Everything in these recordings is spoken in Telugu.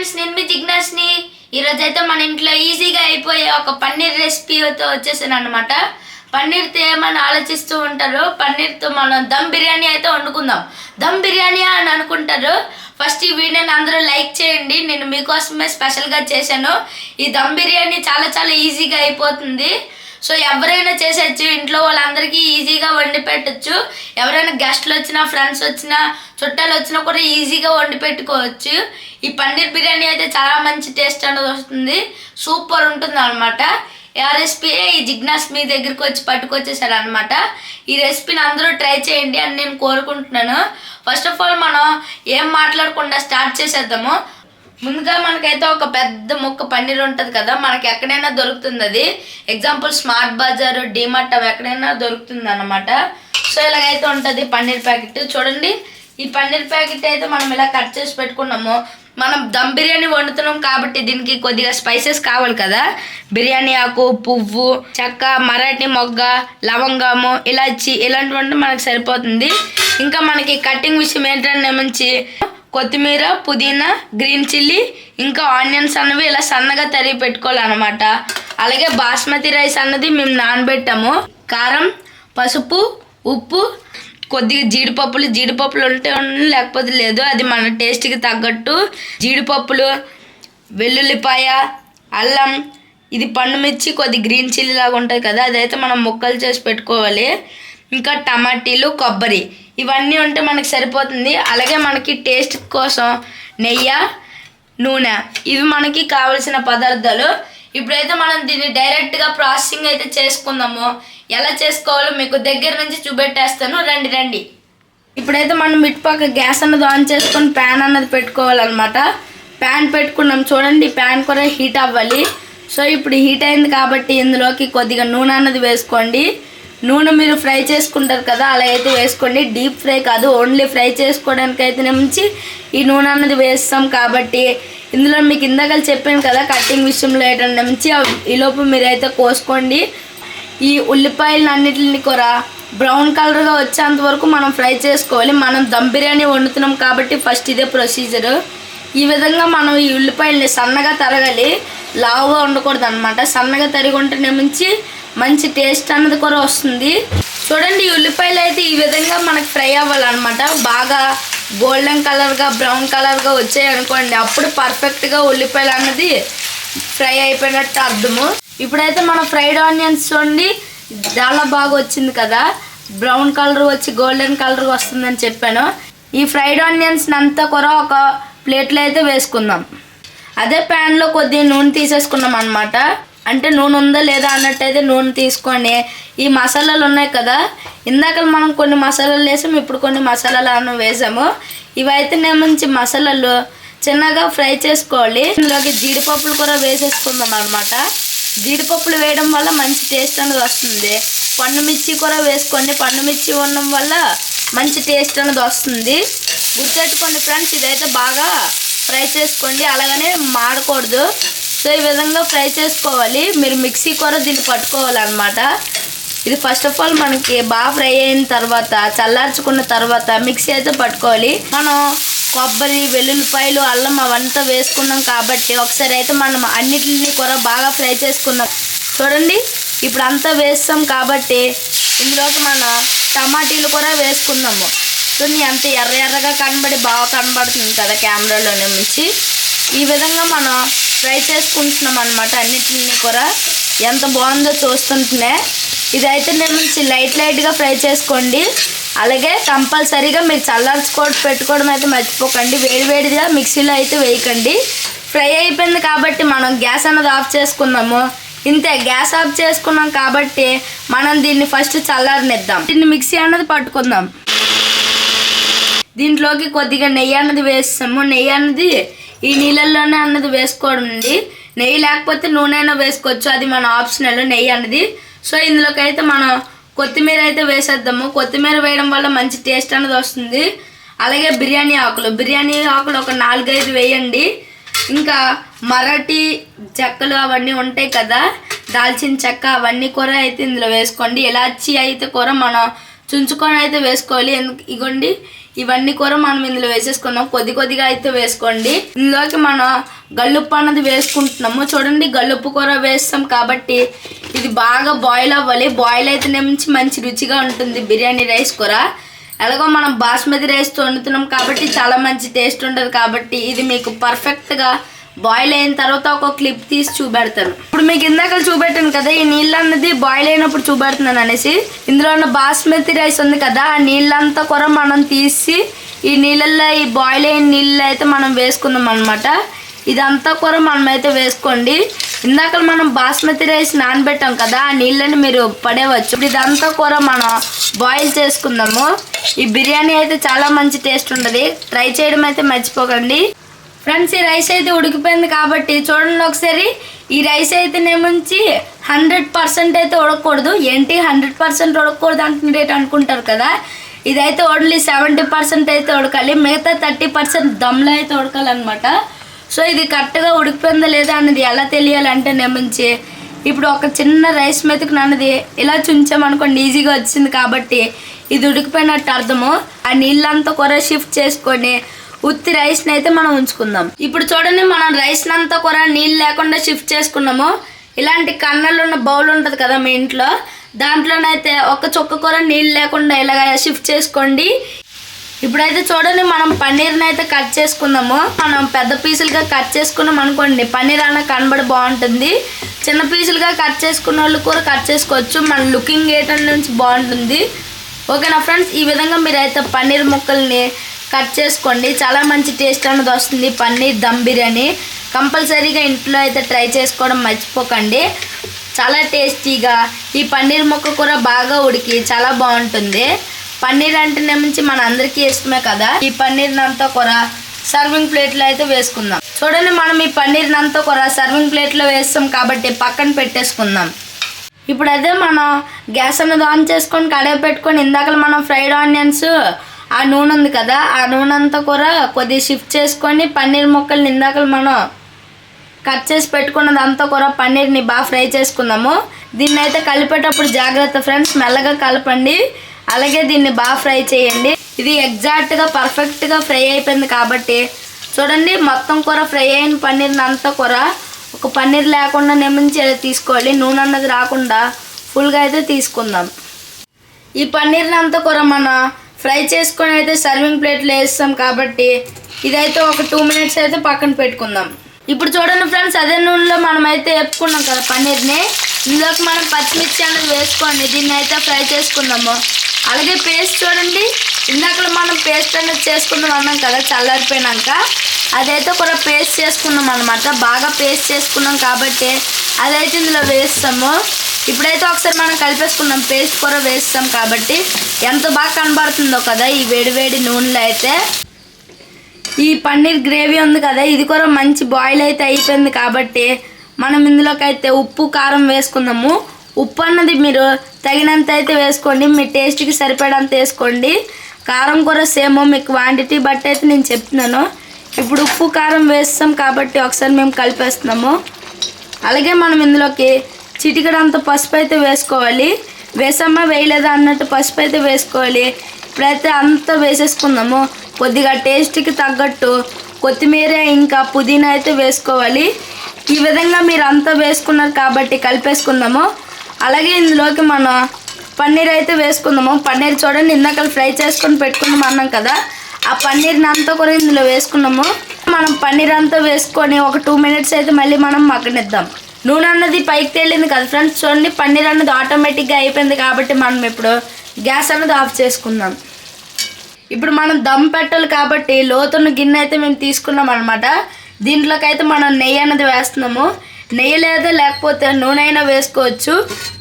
ఫ్రెండ్స్ నేను మీ జిజ్ఞాస్ని ఈరోజు అయితే మన ఇంట్లో ఈజీగా అయిపోయే ఒక పన్నీర్ రెసిపీతో వచ్చేసాను అనమాట పన్నీర్తో ఏమని ఆలోచిస్తూ ఉంటారు. పన్నీర్తో మనం దమ్ బిర్యానీ అయితే వండుకుందాం. దమ్ బిర్యానీ అని అనుకుంటారు. ఫస్ట్ ఈ వీడియోని అందరూ లైక్ చేయండి. నేను మీకోసమే స్పెషల్గా చేశాను. ఈ దమ్ బిర్యానీ చాలా చాలా ఈజీగా అయిపోతుంది. సో ఎవరైనా చేసేయచ్చు ఇంట్లో వాళ్ళందరికీ ఈజీగా వండి పెట్టచ్చు. ఎవరైనా గెస్ట్లు వచ్చినా ఫ్రెండ్స్ వచ్చినా చుట్టాలు వచ్చినా కూడా ఈజీగా వండి పెట్టుకోవచ్చు. ఈ పన్నీర్ బిర్యానీ అయితే చాలా మంచి టేస్ట్ అనేది వస్తుంది. సూపర్ ఉంటుంది అనమాట ఆ రెసిపీ ఈ జిగ్నాస్ మీ దగ్గరికి వచ్చి పట్టుకొచ్చేసారు అనమాట ఈ రెసిపీని అందరూ ట్రై చేయండి అని నేను కోరుకుంటున్నాను. ఫస్ట్ ఆఫ్ ఆల్ మనం ఏం మాట్లాడకుండా స్టార్ట్ చేసేద్దాము. ముందుగా మనకైతే ఒక పెద్ద ముక్క పన్నీర్ ఉంటుంది కదా మనకి ఎక్కడైనా దొరుకుతుంది అది. ఎగ్జాంపుల్ స్మార్ట్ బజార్ డిమార్ట్ అవి ఎక్కడైనా దొరుకుతుంది అనమాట సో ఇలాగైతే ఉంటుంది పన్నీర్ ప్యాకెట్. చూడండి ఈ పన్నీర్ ప్యాకెట్ అయితే మనం ఇలా కట్ చేసి పెట్టుకున్నాము. మనం దమ్ బిర్యానీ వండుతున్నాం కాబట్టి దీనికి కొద్దిగా స్పైసెస్ కావాలి కదా. బిర్యానీ ఆకు పువ్వు చెక్క మరాఠీ మొగ్గ లవంగము ఇలాచి ఇలాంటివంటే మనకు సరిపోతుంది. ఇంకా మనకి కటింగ్ విషయం ఏంటంటే మంచి కొత్తిమీర పుదీనా గ్రీన్ చిల్లీ ఇంకా ఆనియన్స్ అన్నవి ఇలా సన్నగా తరిగి పెట్టుకోవాలన్నమాట. అలాగే బాస్మతి రైస్ అన్నది మేము నానబెట్టాము. కారం పసుపు ఉప్పు కొద్దిగా జీడిపప్పులు జీడిపప్పులు ఉంటే లేకపోతే లేదు అది మన టేస్ట్కి తగ్గట్టు జీడిపప్పులు వెల్లుల్లిపాయ అల్లం ఇది పండు మిర్చి కొద్ది గ్రీన్ చిల్లీ లాగా ఉంటుంది కదా అదైతే మనం ముక్కలు చేసి పెట్టుకోవాలి. ఇంకా టమాటీలు కొబ్బరి. ఇవన్నీ ఉంటే మనకి సరిపోతుంది. అలాగే మనకి టేస్ట్ కోసం నెయ్యి నూనె. ఇవి మనకి కావలసిన పదార్థాలు. ఇప్పుడైతే మనం దీన్ని డైరెక్ట్గా ప్రాసెసింగ్ అయితే చేసుకుందాము. ఎలా చేసుకోవాలో మీకు దగ్గర నుంచి చూపెట్టేస్తాను. రండి రండి. ఇప్పుడైతే మనం ఇటుపక్క గ్యాస్ అన్నది ఆన్ చేసుకొని ప్యాన్ అన్నది పెట్టుకోవాలన్నమాట. ప్యాన్ పెట్టుకున్నాం చూడండి ప్యాన్ కూడా హీట్ అవ్వాలి. సో ఇప్పుడు హీట్ అయింది కాబట్టి ఇందులోకి కొద్దిగా నూనె అన్నది వేసుకోండి. నూనె మీరు ఫ్రై చేసుకుంటారు కదా అలా అయితే వేసుకోండి. డీప్ ఫ్రై కాదు ఓన్లీ ఫ్రై చేసుకోవడానికి అయితే నుంచి ఈ నూనె అన్నది వేస్తాం కాబట్టి ఇందులో మీకు ఇందాక చెప్పాను కదా కటింగ్ విషయంలో ఏంటంటే నుంచి ఈలోపు మీరైతే కోసుకోండి. ఈ ఉల్లిపాయలు అన్నిటిని కూడా బ్రౌన్ కలర్గా వచ్చేంత వరకు మనం ఫ్రై చేసుకోవాలి. మనం దమ్ బిర్యానీ వండుతున్నాం కాబట్టి ఫస్ట్ ఇదే ప్రొసీజర్. ఈ విధంగా మనం ఈ ఉల్లిపాయల్ని సన్నగా తరగాలి. లావుగా ఉండకూడదు అనమాట సన్నగా తరిగి ఉంటేనే మించి మంచి టేస్ట్ అన్నది కూడా వస్తుంది. చూడండి ఉల్లిపాయలు అయితే ఈ విధంగా మనకు ఫ్రై అవ్వాలన్నమాట. బాగా గోల్డెన్ కలర్గా బ్రౌన్ కలర్గా వచ్చాయి అనుకోండి అప్పుడు పర్ఫెక్ట్గా ఉల్లిపాయలు అన్నది ఫ్రై అయిపోయినట్టు అర్థము. ఇప్పుడైతే మన ఫ్రైడ్ ఆనియన్స్ చూడండి చాలా బాగా వచ్చింది కదా. బ్రౌన్ కలర్ వచ్చి గోల్డెన్ కలర్ వస్తుందని చెప్పాను. ఈ ఫ్రైడ్ ఆనియన్స్ అంతా కూడా ఒక ప్లేట్లో అయితే వేసుకుందాం. అదే ప్యాన్లో కొద్దిగా నూనె తీసేసుకున్నాం అనమాట అంటే నూనె ఉందా లేదా అన్నట్టయితే నూనె తీసుకొని ఈ మసాలాలు ఉన్నాయి కదా ఇందాక మనం కొన్ని మసాలాలు వేసాము ఇప్పుడు కొన్ని మసాలాలు అన్నం వేసాము. ఇవైతే నేను మంచి మసాలాలు చిన్నగా ఫ్రై చేసుకోవాలి. ఇందులోకి జీడిపప్పులు కూడా వేసేసుకుందాం అనమాట జీడిపప్పులు వేయడం వల్ల మంచి టేస్ట్ అనేది వస్తుంది. పండు మిర్చి కూడా వేసుకోండి. పండు మిర్చి ఉండడం వల్ల మంచి టేస్ట్ అనేది వస్తుంది. గుర్తెట్టుకోండి ఫ్రెండ్స్ ఇదైతే బాగా ఫ్రై చేసుకోండి. అలాగనే మాడకూడదు. సో ఈ విధంగా ఫ్రై చేసుకోవాలి. మీరు మిక్సీ కూడా దీన్ని పట్టుకోవాలన్నమాట. ఇది ఫస్ట్ ఆఫ్ ఆల్ మనకి బాగా ఫ్రై అయిన తర్వాత చల్లార్చుకున్న తర్వాత మిక్సీ అయితే పట్టుకోవాలి. మనం కొబ్బరి వెల్లుల్లిపాయలు అల్లం అవంతా వేసుకున్నాం కాబట్టి ఒకసారి అయితే మనం అన్నిటిని కూడా బాగా ఫ్రై చేసుకున్నాం చూడండి ఇప్పుడు అంతా వేస్తాం కాబట్టి ఇందులోకి మనం టమాటీలు కూడా వేసుకున్నాము చూడండి ఎంత ఎర్ర ఎర్రగా కనబడి బాగా కనబడుతుంది కదా కెమెరాలోనే నుంచి ఈ విధంగా మనం ఫ్రై చేసుకుంటున్నాం అనమాట అన్నిటిని కూడా. ఎంత బాగుందో చూస్తుంటేనే. ఇదైతే నేను నుంచి లైట్ లైట్గా ఫ్రై చేసుకోండి. అలాగే కంపల్సరీగా మీరు చల్లార్చుకోవడం పెట్టుకోవడం అయితే మర్చిపోకండి. వేడివేడిగా మిక్సీలో అయితే వేయకండి. ఫ్రై అయిపోయింది కాబట్టి మనం గ్యాస్ అన్నది ఆఫ్ చేసుకుందాము. ఇంతే గ్యాస్ ఆఫ్ చేసుకున్నాం కాబట్టి మనం దీన్ని ఫస్ట్ చల్లారనిద్దాం. దీన్ని మిక్సీ అన్నది పట్టుకుందాం. దీంట్లోకి కొద్దిగా నెయ్యి అన్నది వేస్తాము. నెయ్యి అన్నది ఈ నీళ్ళల్లోనే అన్నది వేసుకోవడం అండి. నెయ్యి లేకపోతే నూనె అయినా వేసుకోవచ్చు. అది మన ఆప్షనల్ నెయ్యి అన్నది. సో ఇందులోకి అయితే మనం కొత్తిమీర అయితే వేసేద్దాము. కొత్తిమీర వేయడం వల్ల మంచి టేస్ట్ అన్నది వస్తుంది. అలాగే బిర్యానీ ఆకులు. బిర్యానీ ఆకులు ఒక నాలుగైదు వేయండి. ఇంకా మరాఠీ చెక్కలు అవన్నీ ఉంటాయి కదా. దాల్చిన చెక్క అవన్నీ కూర అయితే ఇందులో వేసుకోండి. ఇలాచి అయితే కూర మనం చుంచుకొని అయితే వేసుకోవాలి. ఎందుకు? ఇగోండి ఇవన్నీ కూర మనం ఇందులో వేసేసుకుందాం. కొద్ది కొద్దిగా అయితే వేసుకోండి. ఇందులోకి మనం గల్లుప్పు అన్నది వేసుకుంటున్నాము. చూడండి గల్లుప్పు కూర వేస్తాం కాబట్టి ఇది బాగా బాయిల్ అవ్వాలి. బాయిల్ అయితే మంచి మంచి రుచిగా ఉంటుంది బిర్యానీ రైస్ కూర. ఎలాగో మనం బాస్మతి రైస్తో వండుతున్నాం కాబట్టి చాలా మంచి టేస్ట్ ఉంటుంది కాబట్టి ఇది మీకు పర్ఫెక్ట్గా బాయిల్ అయిన తర్వాత ఒక క్లిప్ తీసి చూపెడతాను. ఇప్పుడు మీకు ఇందాక చూపెట్టాను కదా ఈ నీళ్ళు అన్నది బాయిల్ అయినప్పుడు చూపెడుతున్నాను అనేసి. ఇందులో ఉన్న బాస్మతి రైస్ ఉంది కదా ఆ నీళ్ళంతా కూడా మనం తీసి ఈ నీళ్ళల్లో ఈ బాయిల్ అయిన నీళ్ళు అయితే మనం వేసుకుందాం అనమాట ఇదంతా కూడా మనమైతే వేసుకోండి. ఇందాక మనం బాస్మతి రైస్ నానబెట్టాం కదా ఆ నీళ్ళని మీరు పడేవచ్చు. ఇప్పుడు ఇదంతా కూడా మనం బాయిల్ చేసుకుందాము. ఈ బిర్యానీ అయితే చాలా మంచి టేస్ట్ ఉంటుంది ట్రై చేయడం అయితే మర్చిపోకండి. ఫ్రెండ్స్ ఈ రైస్ అయితే ఉడికిపోయింది కాబట్టి చూడండి ఒకసారి. ఈ రైస్ అయితే నేముంచి హండ్రెడ్ పర్సెంట్ అయితే ఉడకకూడదు ఏంటి హండ్రెడ్ పర్సెంట్ ఉడకకూడదు అంటున్నట్టు అనుకుంటారు కదా. ఇదైతే ఓన్లీ సెవెంటీ పర్సెంట్ అయితే ఉడకాలి. మిగతా థర్టీ పర్సెంట్ దమ్లో అయితే ఉడకాలన్నమాట. సో ఇది కరెక్ట్గా ఉడికిపోయిందా లేదా అన్నది ఎలా తెలియాలంటే నేముంచి ఇప్పుడు ఒక చిన్న రైస్ మెతుకు అన్నది ఇలా చుంచామనుకోండి ఈజీగా వచ్చింది కాబట్టి ఇది ఉడికిపోయినట్టు అర్థము. ఆ నీళ్ళంతా కూడా షిఫ్ట్ చేసుకొని ఉత్తి రైస్ని అయితే మనం ఉంచుకుందాం. ఇప్పుడు చూడండి మనం రైస్ అంతా కూడా నీళ్ళు లేకుండా షిఫ్ట్ చేసుకున్నాము. ఇలాంటి కన్నలు ఉన్న బౌల్ ఉంటుంది కదా మీ ఇంట్లో దాంట్లోనైతే ఒక చుక్క కూర నీళ్ళు లేకుండా ఇలాగ షిఫ్ట్ చేసుకోండి. ఇప్పుడైతే చూడండి మనం పన్నీర్ని అయితే కట్ చేసుకుందాము. మనం పెద్ద పీసులుగా కట్ చేసుకున్నాం అనుకోండి పన్నీర్ అన్న కనబడి బాగుంటుంది. చిన్న పీసులుగా కట్ చేసుకున్న వాళ్ళు కూడా కట్ చేసుకోవచ్చు. మన లుకింగ్ ఏటం నుంచి బాగుంటుంది. ఓకేనా ఫ్రెండ్స్ ఈ విధంగా మీరైతే పన్నీర్ ముక్కల్ని కట్ చేసుకోండి. చాలా మంచి టేస్ట్ అనేది వస్తుంది. పన్నీర్ దమ్ బిర్యానీ. కంపల్సరీగా ఇంట్లో అయితే ట్రై చేసుకోవడం మర్చిపోకండి. చాలా టేస్టీగా ఈ పన్నీర్ ముక్క కూర బాగా ఉడికి చాలా బాగుంటుంది. పన్నీర్ అంటేనే నుంచి మన అందరికీ ఇష్టమే కదా. ఈ పన్నీర్ అంతా కూర సర్వింగ్ ప్లేట్లో అయితే వేసుకుందాం. చూడండి మనం ఈ పన్నీర్ అంతా కూర సర్వింగ్ ప్లేట్లో వేస్తాం కాబట్టి పక్కన పెట్టేసుకుందాం. ఇప్పుడు అదే మనం గ్యాస్ అన్నది ఆన్ చేసుకొని కడాయి పెట్టుకొని ఇందాక మనం ఫ్రైడ్ ఆనియన్స్ ఆ నూనె ఉంది కదా ఆ నూనె అంతా కూడా కొద్దిగా షిఫ్ట్ చేసుకొని పన్నీర్ ముక్కల్ని ఇందాక మనం కట్ చేసి పెట్టుకున్నది అంతా కూడా పన్నీర్ని బాగా ఫ్రై చేసుకుందాము. దీన్ని అయితే కలిపేటప్పుడు జాగ్రత్త ఫ్రెండ్స్ మెల్లగా కలపండి. అలాగే దీన్ని బాగా ఫ్రై చేయండి. ఇది ఎగ్జాక్ట్గా పర్ఫెక్ట్గా ఫ్రై అయిపోయింది కాబట్టి చూడండి మొత్తం కూర ఫ్రై అయిన పన్నీర్ని అంతా కూర ఒక పన్నీర్ లేకుండా నిమించి తీసుకోవాలి. నూనె అన్నది రాకుండా ఫుల్గా అయితే తీసుకుందాం. ఈ పన్నీర్ని అంతా కూర మన ఫ్రై చేసుకొని అయితే సర్వింగ్ ప్లేట్లో వేస్తాం కాబట్టి ఇదైతే ఒక టూ మినిట్స్ అయితే పక్కన పెట్టుకుందాం. ఇప్పుడు చూడండి ఫ్రెండ్స్ అదే నూనెలో మనం అయితే వేపుకున్నాం కదా పన్నీర్ని. ఇందులోకి మనం పచ్చిమిర్చి అనేది వేసుకోండి దీన్ని అయితే ఫ్రై చేసుకుందాము. అలాగే పేస్ట్ చూడండి ఇందాక మనం పేస్ట్ అనేది చేసుకుందాం అన్నాం కదా చల్లారిపోయినాక. అదైతే కూడా పేస్ట్ చేసుకున్నాం అనమాట బాగా పేస్ట్ చేసుకున్నాం కాబట్టి అదైతే ఇందులో వేస్తాము. ఇప్పుడైతే ఒకసారి మనం కలిపేసుకున్నాం పేస్ట్ కూర వేస్తాం కాబట్టి ఎంత బాగా కనబడుతుందో కదా ఈ వేడివేడి నూనెలో అయితే. ఈ పన్నీర్ గ్రేవీ ఉంది కదా ఇది కూడా మంచి బాయిల్ అయితే అయిపోయింది కాబట్టి మనం ఇందులోకి అయితే ఉప్పు కారం వేసుకుందాము. ఉప్పు అన్నది మీరు తగినంత అయితే వేసుకోండి మీ టేస్ట్కి సరిపడంత వేసుకోండి. కారం కూర సేమ్ మీ క్వాంటిటీ బట్టి అయితే నేను చెప్తున్నాను. ఇప్పుడు ఉప్పు కారం వేస్తాం కాబట్టి ఒకసారి మేము కలిపేస్తున్నాము. అలాగే మనం ఇందులోకి చిటికడంత పసుపు అయితే వేసుకోవాలి. వేసమ్మ వేయలేదా అన్నట్టు పసుపు అయితే వేసుకోవాలి. ఇప్పుడైతే అంతా వేసేసుకుందాము. కొద్దిగా టేస్ట్కి తగ్గట్టు కొత్తిమీర ఇంకా పుదీనా అయితే వేసుకోవాలి. ఈ విధంగా మీరు అంతా వేసుకున్నారు కాబట్టి కలిపేసుకుందాము. అలాగే ఇందులోకి మనం పన్నీర్ అయితే వేసుకుందాము. పన్నీర్ చూడండి ఇందాక ఫ్రై చేసుకొని పెట్టుకుందాం అన్నాం కదా. ఆ పన్నీర్ని అంతా కూడా ఇందులో వేసుకున్నాము మనం పన్నీర్ అంతా వేసుకొని ఒక టూ మినిట్స్ అయితే మళ్ళీ మనం మగ్గనిద్దాం. నూనె అన్నది పైకి తేలింది కదా ఫ్రెండ్స్ చూడండి పన్నీర్ అన్నది ఆటోమేటిక్గా అయిపోయింది కాబట్టి మనం ఇప్పుడు గ్యాస్ అన్నది ఆఫ్ చేసుకుందాం. ఇప్పుడు మనం దమ్ పెట్టాలి కాబట్టి లోతున్న గిన్నె అయితే మేము తీసుకున్నాం అనమాట దీంట్లోకి అయితే మనం నెయ్యి అన్నది వేస్తున్నాము. నెయ్యి లేదా లేకపోతే నూనె అయినా వేసుకోవచ్చు.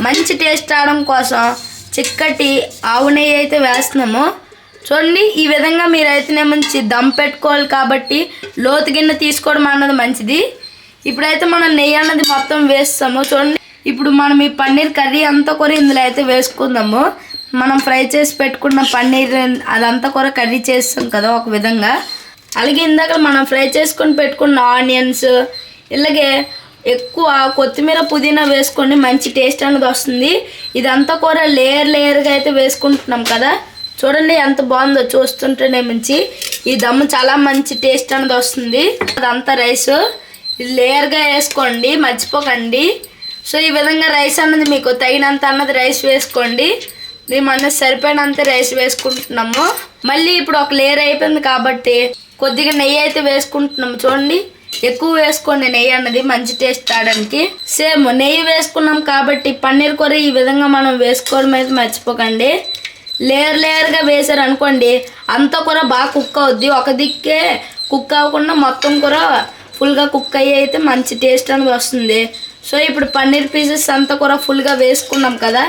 మంచి టేస్ట్ రావడం కోసం చిక్కటి ఆవు నెయ్యి అయితే వేస్తున్నాము. చూడండి ఈ విధంగా మీరైతేనే మంచి దమ్ పెట్టుకోవాలి కాబట్టి లోతు గిన్నె తీసుకోవడం అన్నది మంచిది. ఇప్పుడైతే మనం నెయ్యి అన్నది మొత్తం వేస్తాము. చూడండి ఇప్పుడు మనం ఈ పన్నీర్ కర్రీ అంతా కూడా ఇందులో అయితే వేసుకుందాము. మనం ఫ్రై చేసి పెట్టుకున్న పన్నీర్ అదంతా కూడా కర్రీ చేస్తాం కదా ఒక విధంగా. అలాగే ఇందాక మనం ఫ్రై చేసుకొని పెట్టుకున్న ఆనియన్స్ ఇలాగే ఎక్కువ కొత్తిమీర పుదీనా వేసుకొని మంచి టేస్ట్ అనేది వస్తుంది. ఇదంతా కూడా లేయర్ లేయర్గా అయితే వేసుకుంటున్నాం కదా. చూడండి ఎంత బాగుందో చూస్తుంటేనే మంచి. ఈ దమ్ము చాలా మంచి టేస్ట్ అనేది వస్తుంది. అదంతా రైస్. ఇది లేయర్గా వేసుకోండి మర్చిపోకండి. సో ఈ విధంగా రైస్ అన్నది మీకు తగినంత అన్నది రైస్ వేసుకోండి. మేము అన్నది సరిపోయినంత రైస్ వేసుకుంటున్నాము. మళ్ళీ ఇప్పుడు ఒక లేయర్ అయిపోయింది కాబట్టి కొద్దిగా నెయ్యి అయితే వేసుకుంటున్నాము చూడండి. ఎక్కువ వేసుకోండి నెయ్యి అన్నది మంచి టేస్ట్ రావడానికి సేమ్ నెయ్యి వేసుకున్నాం కాబట్టి పన్నీర్ కూర ఈ విధంగా మనం వేసుకోవడం అయితే మర్చిపోకండి. లేయర్ లేయర్గా వేసారు అనుకోండి అంత కూర బాగా కుక్ అవుద్ది. ఒక దిక్కే కుక్ అవ్వకుండా మొత్తం కూర ఫుల్గా కుక్ అయ్యి అయితే మంచి టేస్ట్ అనేది వస్తుంది. సో ఇప్పుడు పన్నీర్ పీసెస్ అంతా కూర ఫుల్గా వేసుకున్నాం కదా?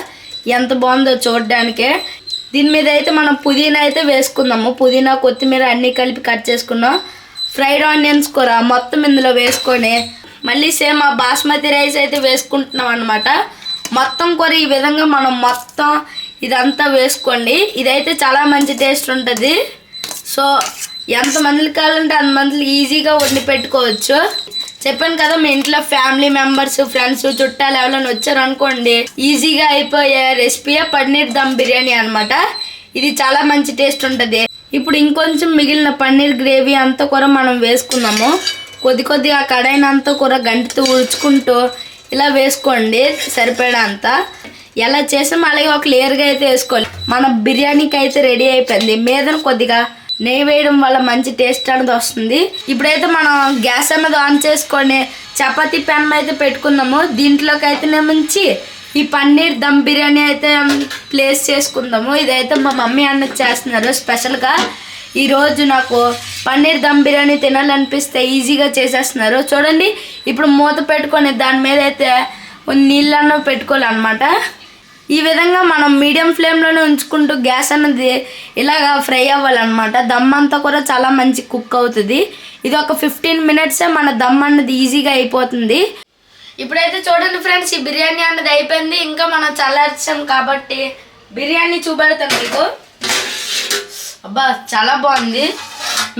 ఎంత బాగుందో చూడడానికే. దీని మీద అయితే మనం పుదీనా అయితే వేసుకుందాము. పుదీనా కొత్తిమీర అన్నీ కలిపి కట్ చేసుకున్నాం. ఫ్రైడ్ ఆనియన్స్ కూర మొత్తం ఇందులో వేసుకొని మళ్ళీ సేమ్ ఆ బాస్మతి రైస్ అయితే వేసుకుంటున్నాం అనమాట మొత్తం కూర ఈ విధంగా మనం మొత్తం ఇదంతా వేసుకోండి. ఇదైతే చాలా మంచి టేస్ట్ ఉంటుంది. సో ఎంతమందికి కావాలంటే అంతమందికి ఈజీగా వండి పెట్టుకోవచ్చు. చెప్పాను కదా మీ ఇంట్లో ఫ్యామిలీ మెంబర్స్ ఫ్రెండ్స్ చుట్టాలు ఎవరైనా వచ్చారు అనుకోండి ఈజీగా అయిపోయే రెసిపీ పన్నీర్ దమ్ బిర్యానీ అన్నమాట. ఇది చాలా మంచి టేస్ట్ ఉంటుంది. ఇప్పుడు ఇంకొంచెం మిగిలిన పన్నీర్ గ్రేవీ అంతా కూడా మనం వేసుకున్నాము కొద్ది కొద్దిగా ఆ కడాయిని అంతా కూడా గంటితో ఉడుచుకుంటూ ఇలా వేసుకోండి సరిపడంత. ఎలా చేసామో అలాగే ఒక లేయర్గా అయితే వేసుకోవాలి. మన బిర్యానీకి అయితే రెడీ అయిపోయింది. మీద కొద్దిగా నెయ్యి వేయడం వల్ల మంచి టేస్ట్ అనేది వస్తుంది. ఇప్పుడైతే మనం గ్యాస్ అన్నది ఆన్ చేసుకొని చపాతి పెనం అయితే పెట్టుకుందాము. దీంట్లోకి అయితే మంచి ఈ పన్నీర్ దమ్ బిర్యానీ అయితే ప్లేస్ చేసుకుందాము. ఇదైతే మా మమ్మీ అన్న చేస్తున్నారు స్పెషల్గా. ఈరోజు నాకు పన్నీర్ దమ్ బిర్యానీ తినాలనిపిస్తే ఈజీగా చేసేస్తున్నారు. చూడండి ఇప్పుడు మూత పెట్టుకొని దాని మీద అయితే నీళ్ళన్న పెట్టుకోవాలన్నమాట. ఈ విధంగా మనం మీడియం ఫ్లేమ్లోనే ఉంచుకుంటూ గ్యాస్ అన్నది ఇలాగా ఫ్రై అవ్వాలన్నమాట. దమ్ అంతా కూడా చాలా మంచి కుక్ అవుతుంది. ఇది ఒక ఫిఫ్టీన్ మినిట్సే మన దమ్ అన్నది ఈజీగా అయిపోతుంది. ఇప్పుడైతే చూడండి ఫ్రెండ్స్ ఈ బిర్యానీ అన్నది అయిపోయింది. ఇంకా మనం చల్లార్చాం కాబట్టి బిర్యానీ చూపెడతాను మీకు. అబ్బా చాలా బాగుంది.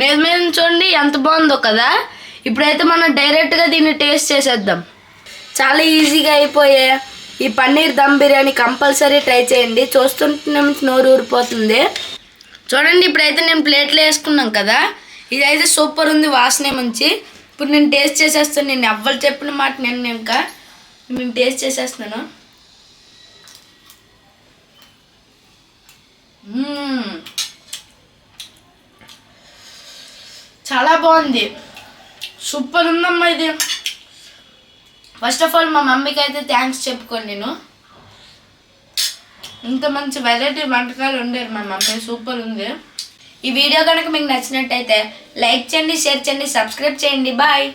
మీద మీద చూడండి ఎంత బాగుందో కదా. ఇప్పుడైతే మనం డైరెక్ట్గా దీన్ని టేస్ట్ చేసేద్దాం. చాలా ఈజీగా అయిపోయే ఈ పన్నీర్ దమ్ బిర్యానీ కంపల్సరీ ట్రై చేయండి. చూస్తుంటే నోరు ఊరిపోతుంది. చూడండి ఇప్పుడైతే నేను ప్లేట్లో వేసుకున్నాం కదా. ఇదైతే సూపర్ ఉంది వాసనే మంచి ఇప్పుడు నేను టేస్ట్ చేసేస్తాను. నేను ఎవ్వరు చెప్పిన మాట నేను ఇంకా నేను టేస్ట్ చేసేస్తున్నాను. చాలా బాగుంది. సూపర్ ఉందమ్మా ఇది. ఫస్ట్ ఆఫ్ ఆల్ మా మమ్మీకి అయితే థ్యాంక్స్ చెప్పుకోండి నేను. ఇంత మంచి వెరైటీ వంటకాలు ఉండేరు మా మమ్మీ సూపర్ ఉంది. ఈ వీడియో కనుక మీకు నచ్చినట్టయితే లైక్ చేయండి షేర్ చేయండి సబ్స్క్రైబ్ చేయండి. బాయ్